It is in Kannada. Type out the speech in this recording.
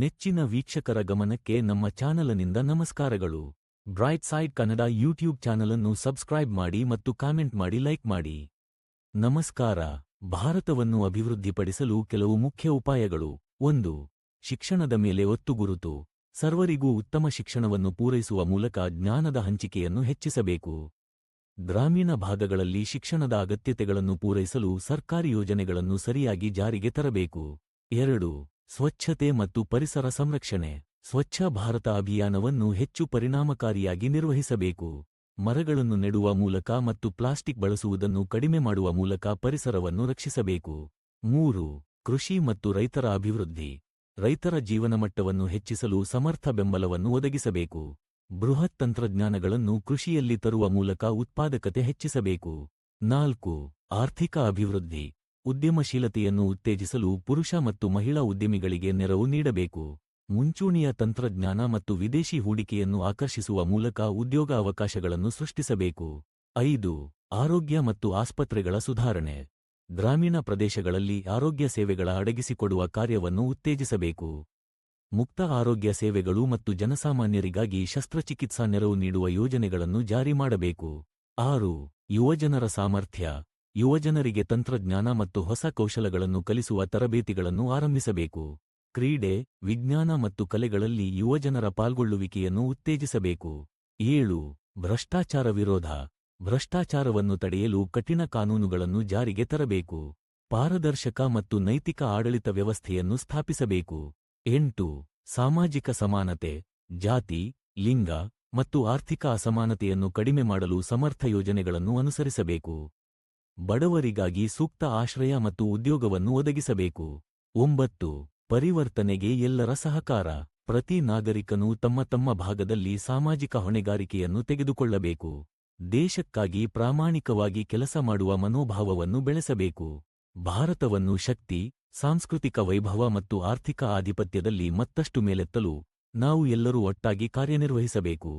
ನೆಚ್ಚಿನ ವೀಕ್ಷಕರ ಗಮನಕ್ಕೆ ನಮ್ಮ ಚಾನಲನಿಂದ ನಮಸ್ಕಾರಗಳು. ಬ್ರೈಟ್ ಸೈಡ್ ಕನ್ನಡ ಯೂಟ್ಯೂಬ್ ಚಾನಲನ್ನು ಸಬ್ಸ್ಕ್ರೈಬ್ ಮಾಡಿ ಮತ್ತು ಕಾಮೆಂಟ್ ಮಾಡಿ ಲೈಕ್ ಮಾಡಿ. ನಮಸ್ಕಾರ. ಭಾರತವನ್ನು ಅಭಿವೃದ್ಧಿಪಡಿಸಲು ಕೆಲವು ಮುಖ್ಯ ಉಪಾಯಗಳು. ಒಂದು, ಶಿಕ್ಷಣದ ಮೇಲೆ ಒತ್ತು ಗುರುತು. ಸರ್ವರಿಗೂ ಉತ್ತಮ ಶಿಕ್ಷಣವನ್ನು ಪೂರೈಸುವ ಮೂಲಕ ಜ್ಞಾನದ ಹಂಚಿಕೆಯನ್ನು ಹೆಚ್ಚಿಸಬೇಕು. ಗ್ರಾಮೀಣ ಭಾಗಗಳಲ್ಲಿ ಶಿಕ್ಷಣದ ಅಗತ್ಯತೆಗಳನ್ನು ಪೂರೈಸಲು ಸರ್ಕಾರಿ ಯೋಜನೆಗಳನ್ನು ಸರಿಯಾಗಿ ಜಾರಿಗೆ ತರಬೇಕು. ಎರಡು ಸ್ವಚ್ಛತೆ ಮತ್ತು ಪರಿಸರ ಸಂರಕ್ಷಣೆ, ಸ್ವಚ್ಛ ಭಾರತ ಅಭಿಯಾನವನ್ನು ಹೆಚ್ಚು ಪರಿಣಾಮಕಾರಿಯಾಗಿ ನಿರ್ವಹಿಸಬೇಕು. ಮರಗಳನ್ನು ನೆಡುವ ಮೂಲಕ ಮತ್ತು ಪ್ಲಾಸ್ಟಿಕ್ ಬಳಸುವುದನ್ನು ಕಡಿಮೆ ಮಾಡುವ ಮೂಲಕ ಪರಿಸರವನ್ನು ರಕ್ಷಿಸಬೇಕು. ಮೂರು, ಕೃಷಿ ಮತ್ತು ರೈತರ ಅಭಿವೃದ್ಧಿ. ರೈತರ ಜೀವನಮಟ್ಟವನ್ನು ಹೆಚ್ಚಿಸಲು ಸಮರ್ಥ ಬೆಂಬಲವನ್ನು ಒದಗಿಸಬೇಕು. ಬೃಹತ್ ತಂತ್ರಜ್ಞಾನಗಳನ್ನು ಕೃಷಿಯಲ್ಲಿ ತರುವ ಮೂಲಕ ಉತ್ಪಾದಕತೆ ಹೆಚ್ಚಿಸಬೇಕು. ನಾಲ್ಕು, ಆರ್ಥಿಕ ಅಭಿವೃದ್ಧಿ. ಉದ್ಯಮಶೀಲತೆಯನ್ನು ಉತ್ತೇಜಿಸಲು ಪುರುಷ ಮತ್ತು ಮಹಿಳಾ ಉದ್ಯಮಿಗಳಿಗೆ ನೆರವು ನೀಡಬೇಕು. ಮುಂಚೂಣಿಯ ತಂತ್ರಜ್ಞಾನ ಮತ್ತು ವಿದೇಶಿ ಹೂಡಿಕೆಯನ್ನು ಆಕರ್ಷಿಸುವ ಮೂಲಕ ಉದ್ಯೋಗ ಅವಕಾಶಗಳನ್ನು ಸೃಷ್ಟಿಸಬೇಕು. ಐದು, ಆರೋಗ್ಯ ಮತ್ತು ಆಸ್ಪತ್ರೆಗಳ ಸುಧಾರಣೆ. ಗ್ರಾಮೀಣ ಪ್ರದೇಶಗಳಲ್ಲಿ ಆರೋಗ್ಯ ಸೇವೆಗಳ ಅಡಗಿಸಿಕೊಡುವ ಕಾರ್ಯವನ್ನು ಉತ್ತೇಜಿಸಬೇಕು. ಮುಕ್ತ ಆರೋಗ್ಯ ಸೇವೆಗಳು ಮತ್ತು ಜನಸಾಮಾನ್ಯರಿಗಾಗಿ ಶಸ್ತ್ರಚಿಕಿತ್ಸಾ ನೆರವು ನೀಡುವ ಯೋಜನೆಗಳನ್ನು ಜಾರಿ ಮಾಡಬೇಕು. ಆರು, ಯುವಜನರ ಸಾಮರ್ಥ್ಯ. ಯುವಜನರಿಗೆ ತಂತ್ರಜ್ಞಾನ ಮತ್ತು ಹೊಸ ಕೌಶಲಗಳನ್ನು ಕಲಿಸುವ ತರಬೇತಿಗಳನ್ನು ಆರಂಭಿಸಬೇಕು. ಕ್ರೀಡೆ, ವಿಜ್ಞಾನ ಮತ್ತು ಕಲೆಗಳಲ್ಲಿ ಯುವಜನರ ಪಾಲ್ಗೊಳ್ಳುವಿಕೆಯನ್ನು ಉತ್ತೇಜಿಸಬೇಕು. ಏಳು, ಭ್ರಷ್ಟಾಚಾರ ವಿರೋಧ. ಭ್ರಷ್ಟಾಚಾರವನ್ನು ತಡೆಯಲು ಕಠಿಣ ಕಾನೂನುಗಳನ್ನು ಜಾರಿಗೆ ತರಬೇಕು. ಪಾರದರ್ಶಕ ಮತ್ತು ನೈತಿಕ ಆಡಳಿತ ವ್ಯವಸ್ಥೆಯನ್ನು ಸ್ಥಾಪಿಸಬೇಕು. ಎಂಟು, ಸಾಮಾಜಿಕ ಸಮಾನತೆ. ಜಾತಿ, ಲಿಂಗ ಮತ್ತು ಆರ್ಥಿಕ ಅಸಮಾನತೆಯನ್ನು ಕಡಿಮೆ ಮಾಡಲು ಸಮರ್ಥ ಯೋಜನೆಗಳನ್ನು ಅನುಸರಿಸಬೇಕು. ಬಡವರಿಗಾಗಿ ಸೂಕ್ತ ಆಶ್ರಯ ಮತ್ತು ಉದ್ಯೋಗವನ್ನು ಒದಗಿಸಬೇಕು. ಒಂಬತ್ತು, ಪರಿವರ್ತನೆಗೆ ಎಲ್ಲರ ಸಹಕಾರ. ಪ್ರತಿ ನಾಗರಿಕನು ತಮ್ಮ ತಮ್ಮ ಭಾಗದಲ್ಲಿ ಸಾಮಾಜಿಕ ಹೊಣೆಗಾರಿಕೆಯನ್ನು ತೆಗೆದುಕೊಳ್ಳಬೇಕು. ದೇಶಕ್ಕಾಗಿ ಪ್ರಾಮಾಣಿಕವಾಗಿ ಕೆಲಸ ಮಾಡುವ ಮನೋಭಾವವನ್ನು ಬೆಳೆಸಬೇಕು. ಭಾರತವನ್ನು ಶಕ್ತಿ, ಸಾಂಸ್ಕೃತಿಕ ವೈಭವ ಮತ್ತು ಆರ್ಥಿಕ ಆಧಿಪತ್ಯದಲ್ಲಿ ಮತ್ತಷ್ಟು ಮೇಲೆತ್ತಲು ನಾವು ಎಲ್ಲರೂ ಒಟ್ಟಾಗಿ ಕಾರ್ಯನಿರ್ವಹಿಸಬೇಕು.